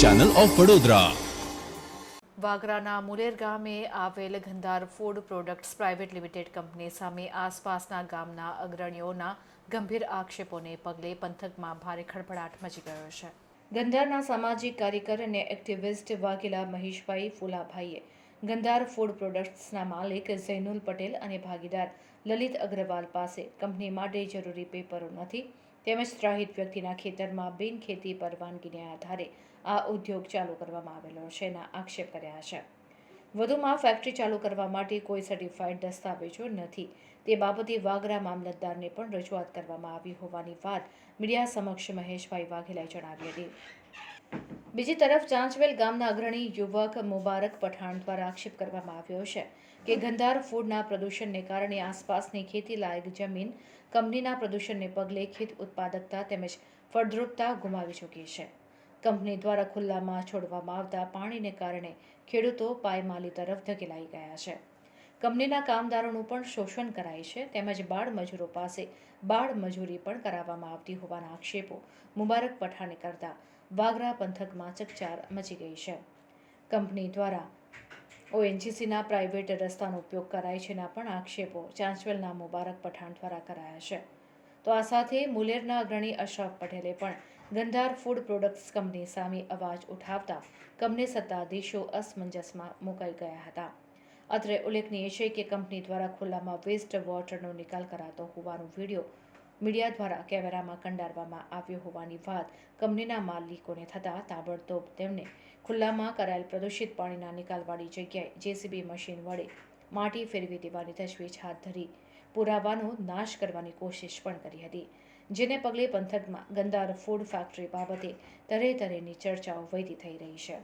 Channel of Vadodara વાગરાના મુલેર ગામે આવેલ Gandhar food products private limited company સામે આસપાસના ગામના અગ્રણીઓના ગંભીર આક્ષેપોને પગલે પંથકમાં ભારે ખળભળાટ મચી ગયો છે. ગંધારના સામાજિક કાર્યકર અને એક્ટિવિસ્ટ વાઘેલા મહેશભાઈ ફુલાભાઈએ ગંધાર ફૂડ પ્રોડક્ટ્સના માલિક ઝૈનુલ પટેલ અને ભાગીદાર લલિત અગ્રવાલ પાસે કંપની માટે જરૂરી પેપરો નથી તેમજ ત્રાહિત વ્યક્તિના ખેતરમાં બિન ખેતી પરવાનગીને આધારે આ ઉદ્યોગ ચાલુ કરવામાં આવેલો છે એના આક્ષેપ કર્યા છે. વધુમાં ફેક્ટરી ચાલુ કરવા માટે કોઈ સર્ટિફાઈડ દસ્તાવેજો નથી. તે બાબતે વાગરા મામલતદારને પણ રજૂઆત કરવામાં આવી હોવાની વાત મીડિયા સમક્ષ મહેશભાઈ વાઘેલાએ જણાવી હતી. બીજી તરફ ચાંચવેલ ગામના અગ્રણી યુવક મુબારક પઠાણ દ્વારા આક્ષેપ કરવામાં આવ્યો છે કે ગંધાર ફૂડના પ્રદૂષણને કારણે આસપાસની ખેતી લાયક જમીન કંપનીના પ્રદૂષણને પગલે ખેત ઉત્પાદકતા તેમજ ફળદ્રુપતા ગુમાવી ચૂકી છે. કંપની દ્વારા ખુલ્લામાં છોડવામાં આવતા પાણીને કારણે ખેડૂતો પાયમાલી તરફ ધકેલાઈ ગયા છે. કંપનીના કામદારોનું પણ શોષણ કરાય છે, તેમજ બાળ મજૂરો પાસે બાળ મજૂરી પણ કરાવવામાં આવતી હોવાના આક્ષેપો મુબારક પઠાણે કરતા વાગરા પંથકમાં ચકચાર મચી ગઈ છે. કંપની દ્વારા ઓએનજીસીના પ્રાઇવેટ રસ્તાનો ઉપયોગ કરાય છેના પણ આક્ષેપો ચાંચવેલના મુબારક પઠાણ દ્વારા કરાયા છે. તો આ સાથે મુલેરના અગ્રણી અશરફ પટેલે પણ ગંધાર ફૂડ પ્રોડક્ટ્સ કંપની સામે અવાજ ઉઠાવતા કંપની સત્તાધીશો અસમંજસમાં મુકાઈ ગયા હતા. અત્રે ઉલ્લેખનીય છે કે કંપની દ્વારા ખુલ્લામાં વેસ્ટ વોટરનો નિકાલ કરાતો હોવાનો વીડિયો મીડિયા દ્વારા કેમેરામાં કંડારવામાં આવ્યો હોવાની વાત કંપનીના માલિકોને થતાં તાબડતોબ તેમને ખુલ્લામાં કરાયેલ પ્રદૂષિત પાણીના નિકાલવાળી જગ્યાએ જેસીબી મશીન વડે માટી ફેરવી દેવાની તજવીજ હાથ ધરી પુરાવાનો નાશ કરવાની કોશિશ પણ કરી હતી. જેને પગલે પંથકમાં ગંદાર ફૂડ ફેક્ટરી બાબતે તરે તરેની ચર્ચાઓ વહેતી થઈ રહી છે.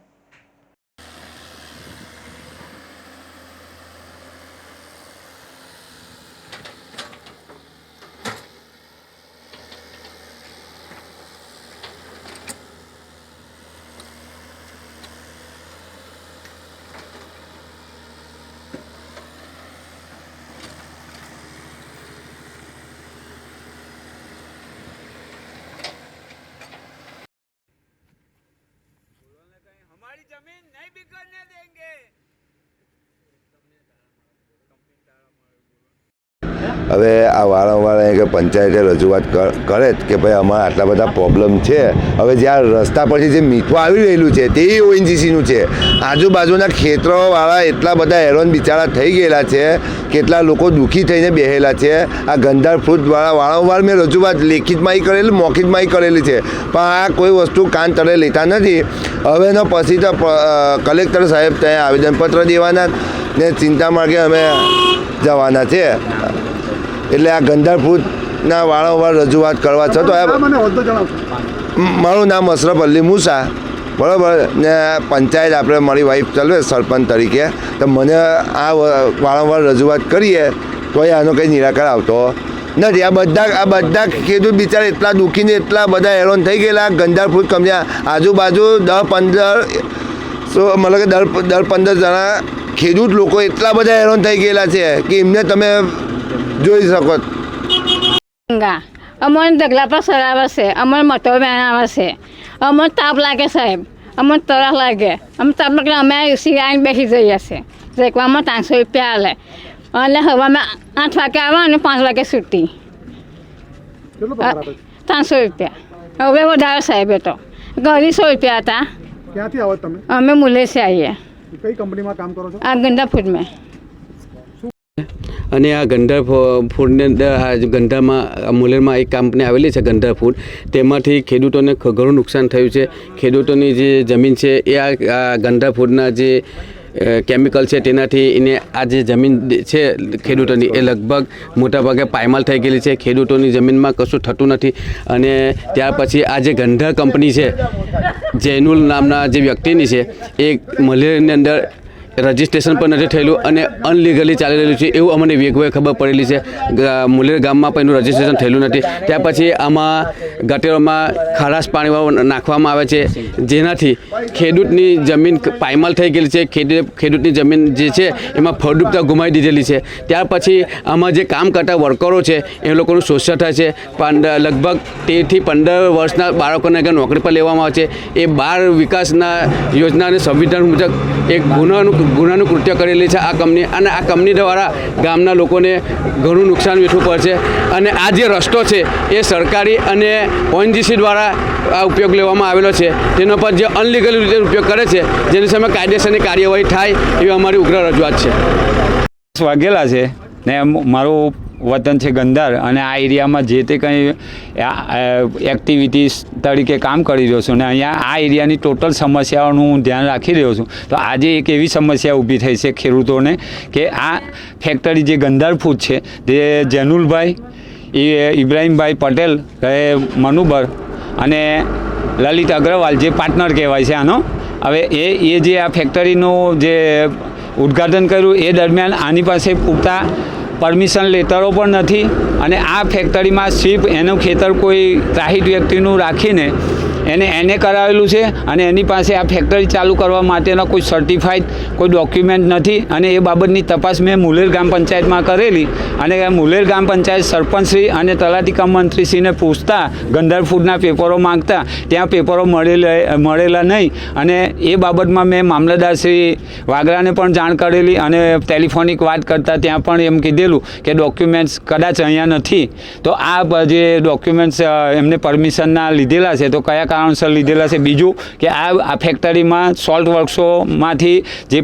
હવે આ વારંવાર કે પંચાયતે રજૂઆત કર- જ કે ભાઈ અમારા આટલા બધા પ્રોબ્લેમ છે. હવે જ્યાં રસ્તા પરથી જે મીઠું આવી રહેલું છે તે ઓએનજીસીનું છે. આજુબાજુના ખેતરોવાળા એટલા બધા હેરોન બિચારા થઈ ગયેલા છે, કેટલા લોકો દુઃખી થઈને બેહેલા છે. આ ગંધાર ફ્રૂટવાળા વારંવાર મેં રજૂઆત લેખિતમાં કરેલી, મૌખિકમાં કરેલી છે. પણ આ કોઈ વસ્તુ કાન તળે લેતા નથી. હવેનો પછી તો કલેક્ટર સાહેબ ત્યાં આવેદનપત્ર દેવાના ને ચિંતા માર્ગે અમે જવાના છે. એટલે આ ગંધાર ફૂડના વારંવાર રજૂઆત કરવા છતાં મારું નામ અશરફ અલી મુસા. બરાબર? ને પંચાયત આપણે મારી વાઈફ ચાલે સરપંચ તરીકે. તો મને આ વારંવાર રજૂઆત કરીએ તોય આનો કંઈ નિરાકાર આવતો નથી. આ બધા આ બધા ખેડૂત બિચારા એટલા દુઃખીને એટલા બધા હેરાન થઈ ગયેલા. ગંધાર ફૂડ કંપની આજુબાજુ દસ પંદર સો મતલબ કે દર દર પંદર જણા ખેડૂત લોકો એટલા બધા હેરાન થઈ ગયેલા છે કે એમને તમે જોઈ શકો. ગંગા. અમને ઢગલા પર સરાવે છે. અમને મતો આવે છે. અમને તાપ લાગે સાહેબ. અમને તરસ લાગે. અમે તાપ લાગે અમે એસી આવીને બેસી જઈએ છીએ. રેકવામાં ત્રણસો રૂપિયા હાલે અને હવામાં આઠ વાગે આવે અને પાંચ વાગે છૂટી? ત્રણસો રૂપિયા. હવે વધારે સાહેબ એ તો. અઢીસો રૂપિયા હતા. ક્યાંથી આવો તમે? અમે મુલેથી આવીએ કઈ કંપનીમાં કામ કરો છો? આ ગંદા ફૂડમાં અને આ ગંધર ફૂડની અંદર આ ગંધામાં મુલેરમાં એક કંપની આવેલી છે ગંધર ફૂડ. તેમાંથી ખેડૂતોને ઘણું નુકસાન થયું છે. ખેડૂતોની જે જમીન છે એ આ આ ગંધાર ફૂડના જે કેમિકલ છે તેનાથી એને આ જે જમીન છે ખેડૂતોની એ લગભગ મોટાભાગે પાયમાલ થઈ ગયેલી છે. ખેડૂતોની જમીનમાં કશું થતું નથી. અને ત્યાર પછી આ જે ગંધર કંપની છે, જૈનુલ નામના જે વ્યક્તિની છે, એ મલેરિયાની અંદર રજિસ્ટ્રેશન પણ નથી થયેલું અને અનલીગલી ચાલી રહેલું છે એવું અમને વેગવે ખબર પડેલી છે. મુલેર ગામમાં પણ એનું રજિસ્ટ્રેશન થયેલું નથી. ત્યાર પછી આમાં ગટેરોમાં ખારાશ પાણી નાખવામાં આવે છે. જેનાથી ખેડૂતની જમીન પાયમાલ થઈ ગયેલી છે. ખેડૂત ખેડૂતની જમીન જે છે એમાં ફળદ્રુપતા ગુમાવી દીધેલી છે. ત્યાર પછી આમાં જે કામ કરતા વર્કરો છે, એ લોકોનું શોષણ થાય છે. લગભગ તેરથી પંદર વર્ષના બાળકોને નોકરી પર લેવામાં આવે છે. એ બાળ વિકાસના યોજના અને સંવિધાન મુજબ એક ગુનાનું ગુનાનું કૃત્ય કરેલી છે આ કંપની અને આ કંપની દ્વારા ગામના લોકોને ઘણું નુકસાન વેઠવું પડશે. અને આ જે રસ્તો છે એ સરકારી અને ઓએનજીસી દ્વારા આ ઉપયોગ લેવામાં આવેલો છે. તેનો પર જે અનલીગલ રીતે ઉપયોગ કરે છે, જેની સામે કાયદેસરની કાર્યવાહી થાય એવી અમારી ઉગ્ર રજૂઆત છે. વાઘેલા છે ને મારું વતન છે ગંધાર અને આ એરિયામાં જે તે કંઈ એક્ટિવિટીઝ તરીકે કામ કરી રહ્યો છું. અને અહીંયા આ એરિયાની ટોટલ સમસ્યાઓનું હું ધ્યાન રાખી રહ્યો છું. તો આજે એક એવી સમસ્યા ઊભી થઈ છે ખેડૂતોને કે આ ફેક્ટરી જે ગંદાર ફૂડ છે, જે જેનુલભાઈ, એ, ઇબ્રાહીમભાઈ પટેલ, એ, મનુબર અને લલિત અગ્રવાલ જે પાર્ટનર કહેવાય છે આનો, હવે એ એ જે આ ફેક્ટરીનું જે ઉદ્ઘાટન કર્યું, એ દરમિયાન આની પાસે પૂરતા પરમિશન લેટરો પણ નથી અને આ ફેક્ટરીમાં સિર્ફ એનું ખેતર કોઈ ત્રાહિત વ્યક્તિનું રાખીને એને એને કરાવેલું છે અને એની પાસે આ ફેક્ટરી ચાલુ કરવા માટેના કોઈ સર્ટિફાઈડ કોઈ ડોક્યુમેન્ટ નથી અને એ બાબતની તપાસ મેં મુલેર ગ્રામ પંચાયતમાં કરેલી અને મુલેર ગ્રામ પંચાયત સરપંચશ્રી અને તલાટી કમ મંત્રીશ્રીને પૂછતા, ગંધાર ફૂડના પેપરો માંગતા, ત્યાં પેપરો મળેલા મળેલા નહીં અને એ બાબતમાં મેં મામલતદારશ્રી વાગરાને પણ જાણ કરેલી અને ટેલિફોનિક વાત કરતાં ત્યાં પણ એમ કીધેલું કે ડોક્યુમેન્ટ્સ કદાચ અહીંયા નથી. તો આ જે ડોક્યુમેન્ટ્સ એમને પરમિશનના લીધેલા છે, તો કયા કારણસર લીધેલા છે. બીજું કે આ ફેક્ટરીમાં સોલ્ટ વર્કશોમાંથી જે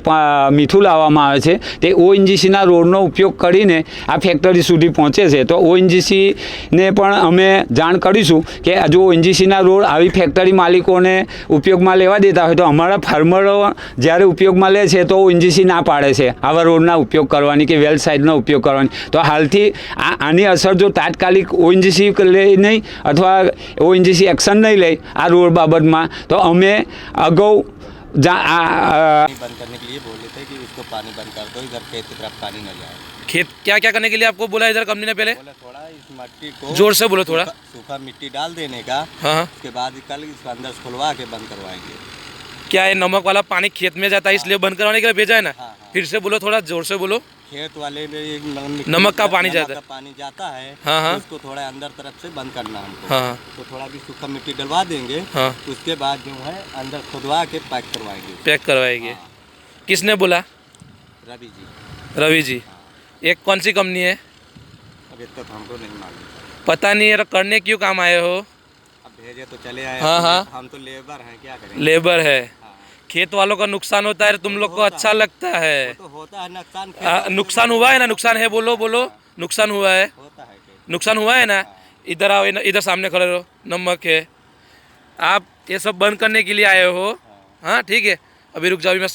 મીઠું લાવવામાં આવે છે, તે ઓએનજીસીના રોડનો ઉપયોગ કરીને આ ફેક્ટરી સુધી પહોંચે છે. તો ઓએનજીસીને પણ અમે જાણ કરીશું કે જો ઓએનજીસીના રોડ આવી ફેક્ટરી માલિકોને ઉપયોગમાં લેવા દેતા હોય તો અમારા ફાર્મરો જ્યારે ઉપયોગમાં લે છે તો ઓએનજીસી ના પાડે છે આવા રોડના ઉપયોગ કરવાની કે વેલ સાઇડનો ઉપયોગ કરવાની. તો હાલથી આ, આની અસર જો તાત્કાલિક ઓએનજીસી લે નહીં અથવા ઓએનજીસી એક્શન નહીં લે આ રોડ બાબતમાં તો અમે અગાઉ જા આ આ- बंद करने के लिए बोले थे कि उसको पानी बंद कर दो इधर खेत की तरफ पानी न जाए खेत क्या क्या करने के लिए आपको बोला इधर कंपनी ने पहले बोले थोड़ा इस मिट्टी को जोर से बोलो थोड़ा। सूखा- सूखा मिट्टी डाल देने का हाँ हाँ उसके बाद कल इसको अंदर से खुलवा के बंद करवाएंगे क्या ये नमक वाला पानी खेत में जाता है इसलिए बंद करवाने के लिए भेजा है ना हाँ, हाँ। फिर से बोलो थोड़ा ज़ोर से बोलो। खेत वाले में नमक का पानी जाता है। पानी जाता है हाँ, हाँ। उसको थोड़ा अंदर तरफ़ से बंद करना हमको। हाँ। हाँ तो थोड़ा भी सूखा मिट्टी डलवा देंगे हाँ। उसके बाद जो है अंदर खुदवा के पैक करवाएँगे। पैक करवाएँगे। किसने बोला? रवि जी। रवि जी। एक कौन सी कंपनी है? अब इतना तो हमको नहीं मालूम। पता नहीं है करने क्यों काम आए हो? अब भेजे तो चले आए हाँ, हाँ। हम तो लेबर हैं क्या करें? लेबर है हाँ। खेत वालों का नुकसान होता है तुम लोग को अच्छा लगता है। तो होता है नुकसान नुकसान हुआ है। ना? नुकसान है बोलो बोलो। नुकसान हुआ है। है नुकसान हुआ है ना? इधर आओ इधर सामने खड़े रहो। नमक है। आप ये सब बंद करने के लिए आए हो। हाँ। ठीक है। अभी रुक जाओ मैं